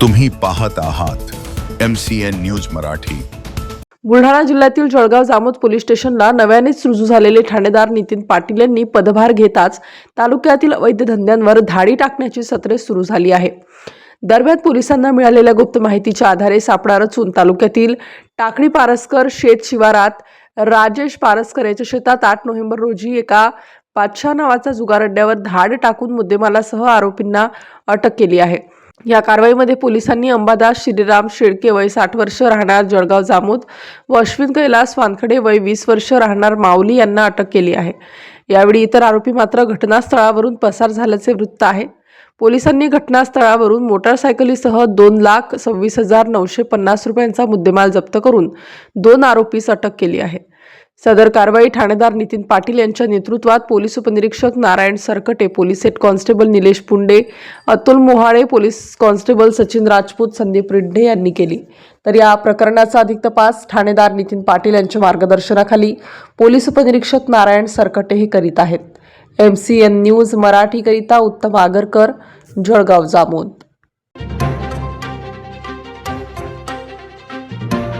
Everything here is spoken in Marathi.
तुम्ही पाहत आहात M C N news Marathi. Buldhana जिल्ह्यातील जळगाव जामोद पोलीस स्टेशनला नव्यानेच रुजू झालेले ठाणेदार नितीन पाटील यांनी पदभार घेताच तालुक्यातील अवैध धंद्यांवर धाडी टाकण्याची सत्रे सुरू झाली आहे. दरम्यान पोलिसांना मिळालेल्या गुप्त माहितीच्या आधारे सापळा रचून तालुक्यातील टाकळी पारसकर शेत शिवारात राजेश पारसकर याच्या शेतात आठ नोव्हेंबर रोजी एका पाचशा नावाचा जुगार अड्ड्यावर धाड टाकून मुद्देमालासह आरोपींना अटक केली आहे. या कारवाईमध्ये पोलिसांनी अंबादास श्रीराम शेळके वय साठ वर्ष राहणार जळगाव जामोद व अश्विन कैलास वानखडे वय वीस वर्ष राहणार माऊली यांना अटक केली आहे. यावेळी इतर आरोपी मात्र घटनास्थळावरून पसार झाल्याचे वृत्त आहे. पोलिसांनी घटनास्थळावरून मोटारसायकलीसह दोन लाख सव्वीस हजार नऊशे पन्नास रुपयांचा मुद्देमाल जप्त करून दोन आरोपीस अटक केली आहे. सदर कारवाई ठाणेदार नितीन पाटील यांच्या नेतृत्वात पोलीस उपनिरीक्षक Narayan Sarkate police head constable Nilesh Punde Atul Mohale police constable Sachin Rajput Sandeep Ridhe यांनी केली. तर या प्रकरणाचा अधिक तपास ठाणेदार नितीन पाटील यांच्या मार्गदर्शनाखाली पोलीस उपनिरीक्षक नारायण सरकटे हे करीत आहेत. एम सी एन न्यूज मराठीकरिता उत्तम आगरकर जळगाव जामोद.